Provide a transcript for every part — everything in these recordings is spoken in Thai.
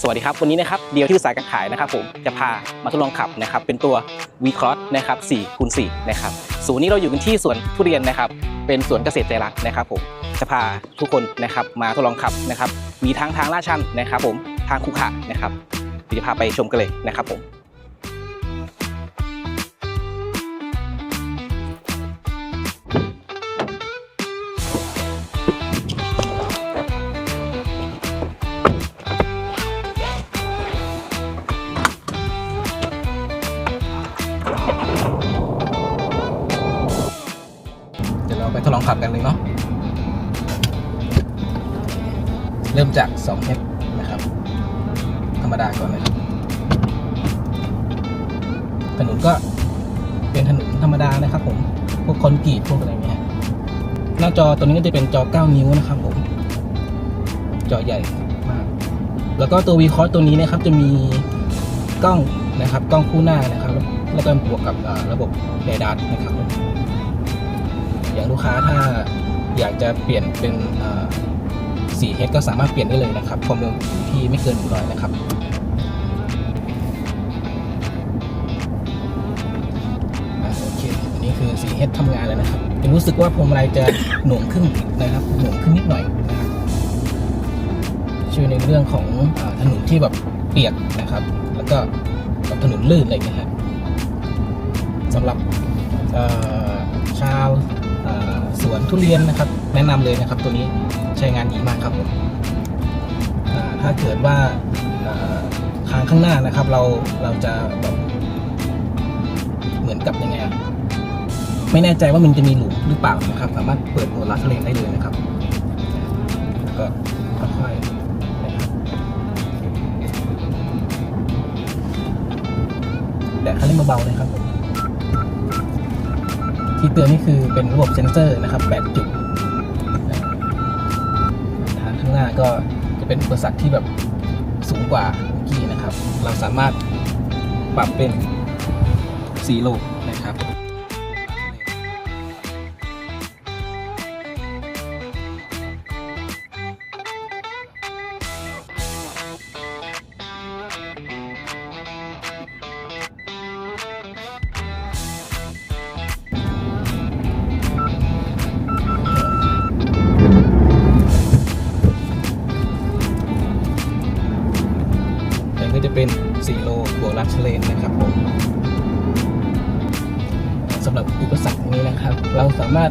สวัสดีครับ วันนี้นะครับเดียวที่สายการขายนะครับผมจะพามาทดลองขับนะครับเป็นตัว v c r o s s นะครับ4คูณ4นะครับศูนย์นี้เราอยู่กันที่สวนทุเรียนนะครับเป็นสวนเกษตรใจรักนะครับผมจะพาทุกคนนะครับมาทดลองขับนะครับมีทั้งทางลาดชันนะครับผมทางคุขะนะครับเดี๋ยวจะพาไปชมกันเลยนะครับผม องขับกันเลยเนาะเริ่มจาก2เฮดนะครับ ธรรมดาก่อนเลยครับถนนก็เป็นถนนธรรมดานะครับผม พวกคอนกรีตพวกอะไรเงี้ย หน้าจอตัวนี้ก็จะเป็นจอ 9 นิ้วนะครับผม จอใหญ่มาก แล้วก็ตัว v c o s ตัวนี้นะครับจะมีกล้องนะครับ กล้องคู่หน้านะครับ แล้วก็บวกกับระบบเรดาร์นะครับ อย่างลูกค้าถ้าอยากจะเปลี่ยนเป็น4 h ก็สามารถเปลี่ยนได้เลยนะครับความเร็วอที่ไม่เกิน100นะครับโอเคอันนี้คือ4 h ทำงานแล้วนะครับจะรู้สึกว่าพวงมาลัยจะหน่วงขึ้นนะครับหน่วงขึ้นนิดหน่อยนะครับช่วยในเรื่องของอถนนที่แบบเปียกนะครับ แล้วก็ถนนลื่นอะไรอย่างเงี้ยฮะสำหรับชาว วนทุเรียนนะครับ แนะนำเลยนะครับตัวนี้ใช้งานดีมากครับผมถ้าเกิดว่าทางข้างหน้านะครับ เราเราจะแบบเหมือนกับยังไงไม่แน่ใจว่ามันจะมีหลุมหรือเปล่านะครับ สามารถเปิดโหมดลัดเลนได้เลยนะครับ แล้วก็ค่อยๆนะครับแต่คันเร่งเบาๆเลยครับผม ที่เตือนนี่คือเป็นระบบเซ็นเซอร์นะครับ8จุดทางข้างหน้าก็จะเป็นอุปสรรคที่แบบสูงกว่ากี้นะครับ เราสามารถปรับเป็นสีโลนะครับ จะเป็น 4 โลบวกลัดเลนนะครับผมสำหรับอุปสรรคนี้นะครับ เราสามารถ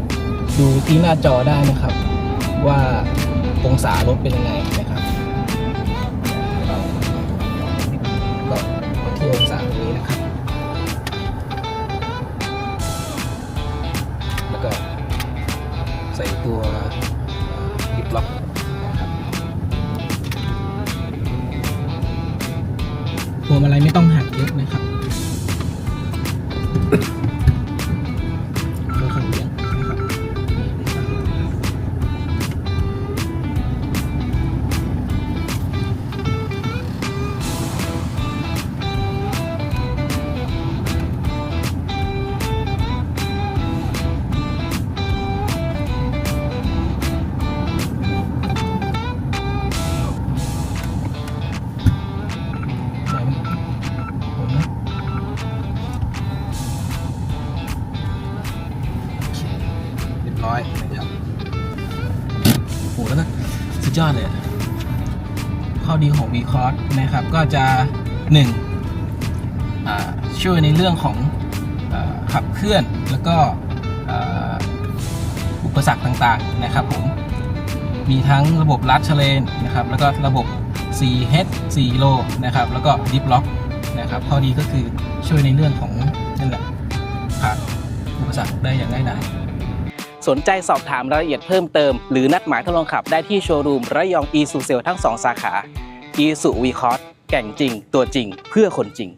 ดูที่หน้าจอได้นะครับ ว่าองศารถเป็นยังไงนะครับก็ที่องศาตรงนี้นะครับ แล้วก็ใส่ตัวดิปล็อก วงมาลัยไม่ต้องหักเยอะนะครับ ยอดเลย ข้อดีของ v c o s นะครับ ก็จะหนึ่งช่วยในเรื่องของอขับเคลื่อนแล้วก็อุปสรรคต่างๆนะครับผม มีทั้งระบบลัดเชลนนะครับ แล้วก็ระบบ 4H 4โลนะครับ แล้วก็ Deep Lock นะครับ ข้อดีก็คือช่วยในเรื่องของนั่นแหละผ่านอุปสรรคได้อย่างง่ายดาย สนใจสอบถามรายละเอียดเพิ่มเติม หรือนัดหมายทดลองขับได้ที่โชว์รูมระยองอีซูเซลทั้ง 2 สาขา e s u v c o s แก่งจริง ตัวจริง เพื่อคนจริง